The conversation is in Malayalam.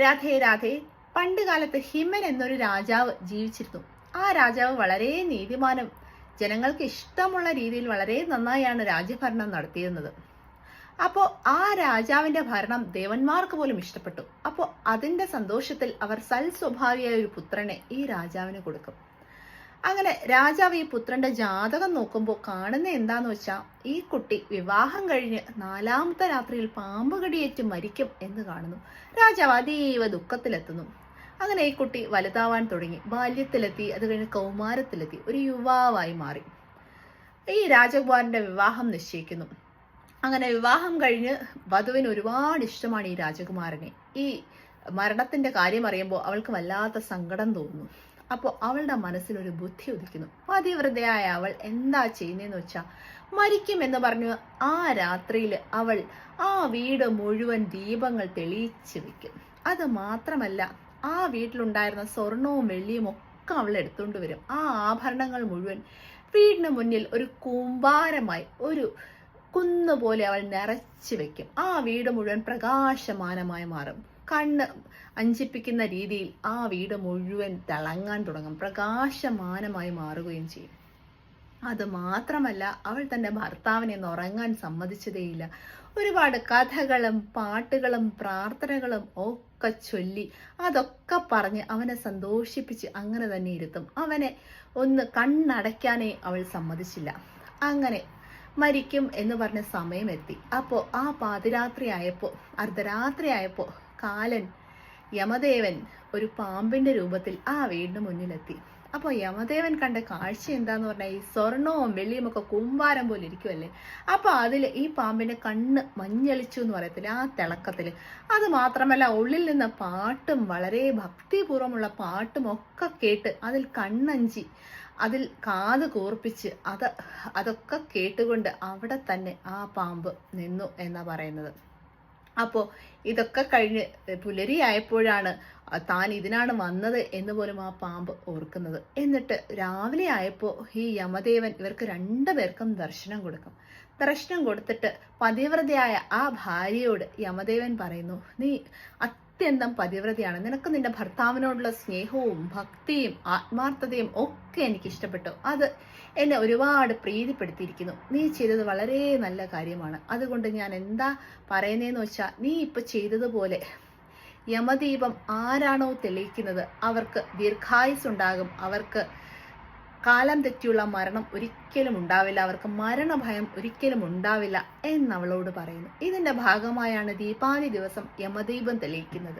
രാധേ രാധേ. പണ്ട് കാലത്ത് ഹിമൻ എന്നൊരു രാജാവ് ജീവിച്ചിരുന്നു. ആ രാജാവ് വളരെ നീതിമാനും ജനങ്ങൾക്ക് ഇഷ്ടമുള്ള രീതിയിൽ വളരെ നന്നായാണ് രാജ്യഭരണം നടത്തിയിരുന്നത്. അപ്പോൾ ആ രാജാവിന്റെ ഭരണം ദേവന്മാർക്ക് പോലും ഇഷ്ടപ്പെട്ടു. അപ്പോൾ അതിന്റെ സന്തോഷത്തിൽ അവർ സൽസ്വഭാവിയായ ഒരു പുത്രനെ ഈ രാജാവിന് കൊടുക്കും. അങ്ങനെ രാജാവ് ഈ പുത്രന്റെ ജാതകം നോക്കുമ്പോൾ കാണുന്ന എന്താന്ന് വെച്ചാൽ ഈ കുട്ടി വിവാഹം കഴിഞ്ഞ് നാലാമത്തെ രാത്രിയിൽ പാമ്പ് കടിയേറ്റ് മരിക്കും എന്ന് കാണുന്നു. രാജാവ് അതീവ ദുഃഖത്തിലെത്തുന്നു. അങ്ങനെ ഈ കുട്ടി വലുതാവാൻ തുടങ്ങി. ബാല്യത്തിലെത്തി അത് കഴിഞ്ഞ് കൗമാരത്തിലെത്തി ഒരു യുവാവായി മാറി. ഈ രാജകുമാരന്റെ വിവാഹം നിശ്ചയിക്കുന്നു. അങ്ങനെ വിവാഹം കഴിഞ്ഞ് വധുവിന് ഒരുപാട് ഇഷ്ടമാണ് ഈ രാജകുമാരനെ. ഈ മരണത്തിന്റെ കാര്യം അറിയുമ്പോൾ അവൾക്ക് വല്ലാത്ത സങ്കടം തോന്നുന്നു അപ്പോൾ അവളുടെ മനസ്സിൽ ഒരു ബുദ്ധി ഉദിക്കുന്നു. പതിവ്രതയായ അവൾ എന്താ ചെയ്യുന്നതെന്ന് വെച്ചാൽ മരിക്കും എന്ന് പറഞ്ഞു ആ രാത്രിയിൽ അവൾ ആ വീട് മുഴുവൻ ദീപങ്ങൾ തെളിയിച്ച് വെക്കും. അത് മാത്രമല്ല ആ വീട്ടിലുണ്ടായിരുന്ന സ്വർണവും വെള്ളിയും ഒക്കെ അവൾ എടുത്തുകൊണ്ട് വരും. ആ ആഭരണങ്ങൾ മുഴുവൻ വീടിന് മുന്നിൽ ഒരു കൂമ്പാരമായി ഒരു കുന്നുപോലെ അവൾ നിറച്ചു വെക്കും. ആ വീട് മുഴുവൻ പ്രകാശമാനമായി മാറും. കണ്ണ് അഞ്ചിപ്പിക്കുന്ന രീതിയിൽ ആ വീട് മുഴുവൻ തിളങ്ങാൻ തുടങ്ങും പ്രകാശമാനമായി മാറുകയും ചെയ്യും. അത് മാത്രമല്ല അവൾ തന്റെ ഭർത്താവിനെ ഒന്ന് ഉറങ്ങാൻ സമ്മതിച്ചതേയില്ല. ഒരുപാട് കഥകളും പാട്ടുകളും പ്രാർത്ഥനകളും ഒക്കെ ചൊല്ലി അതൊക്കെ പറഞ്ഞ് അവനെ സന്തോഷിപ്പിച്ച് അങ്ങനെ തന്നെ ഇരുത്തും. അവനെ ഒന്ന് കണ്ണടയ്ക്കാനേ അവൾ സമ്മതിച്ചില്ല. അങ്ങനെ മരിക്കും എന്ന് പറഞ്ഞ സമയമെത്തി. അപ്പോൾ ആ പാതിരാത്രി ആയപ്പോൾ അർദ്ധരാത്രി ആയപ്പോൾ കാലൻ യമദേവൻ ഒരു പാമ്പിന്റെ രൂപത്തിൽ ആ വീടിന് മുന്നിലെത്തി. അപ്പോൾ യമദേവൻ കണ്ട കാഴ്ച എന്താന്ന് പറഞ്ഞാൽ ഈ സ്വർണവും വെള്ളിയും ഒക്കെ കുമ്പാരം പോലെ ഇരിക്കുമല്ലേ അപ്പോൾ അതിൽ ഈ പാമ്പിന്റെ കണ്ണ് മഞ്ഞളിച്ചു എന്ന് പറയത്തില്ല ആ തിളക്കത്തിൽ അത് മാത്രമല്ല ഉള്ളിൽ നിന്ന് പാട്ടും വളരെ ഭക്തിപൂർവമുള്ള പാട്ടും ഒക്കെ കേട്ട് അതിൽ കണ്ണഞ്ചി അതിൽ കാത് കൂർപ്പിച്ച് അത് അതൊക്കെ കേട്ടുകൊണ്ട് അവിടെ തന്നെ ആ പാമ്പ് നിന്നു എന്നാ പറയുന്നത്. അപ്പോൾ ഇതൊക്കെ കഴിഞ്ഞ് പുലരിയായപ്പോഴാണ് താൻ ഇതിനാണ് വന്നത് എന്ന് പോലും ആ പാമ്പ് ഓർക്കുന്നത്. എന്നിട്ട് രാവിലെ ആയപ്പോൾ ഈ യമദേവൻ ഇവർക്ക് രണ്ടുപേർക്കും ദർശനം കൊടുക്കും. ദർശനം കൊടുത്തിട്ട് പതിവ്രതയായ ആ ഭാര്യയോട് യമദേവൻ പറയുന്നു നീ അത്യന്തം പതിവ്രതയാണ്. നിനക്ക് നിന്റെ ഭർത്താവിനോടുള്ള സ്നേഹവും ഭക്തിയും ആത്മാർത്ഥതയും ഒക്കെ എനിക്ക് ഇഷ്ടപ്പെട്ടു അത് എന്നെ ഒരുപാട് പ്രീതിപ്പെടുത്തിയിരിക്കുന്നു. നീ ചെയ്തത് വളരെ നല്ല കാര്യമാണ്. അതുകൊണ്ട് ഞാൻ എന്താ പറയുന്നതെന്ന് വെച്ചാൽ നീ ഇപ്പൊ ചെയ്തതുപോലെ യമദീപം ആരാണോ തെളിയിക്കുന്നത്? അവർക്ക് ദീർഘായുസ് ഉണ്ടാകും അവർക്ക് കാലം തെറ്റിയുള്ള മരണം ഒരിക്കലും ഉണ്ടാവില്ല. അവർക്ക് മരണഭയം ഒരിക്കലും ഉണ്ടാവില്ല എന്നവളോട് പറയുന്നു. ഇതിന്റെ ഭാഗമായാണ് ദീപാവലി ദിവസം യമദീപം തെളിയിക്കുന്നത്.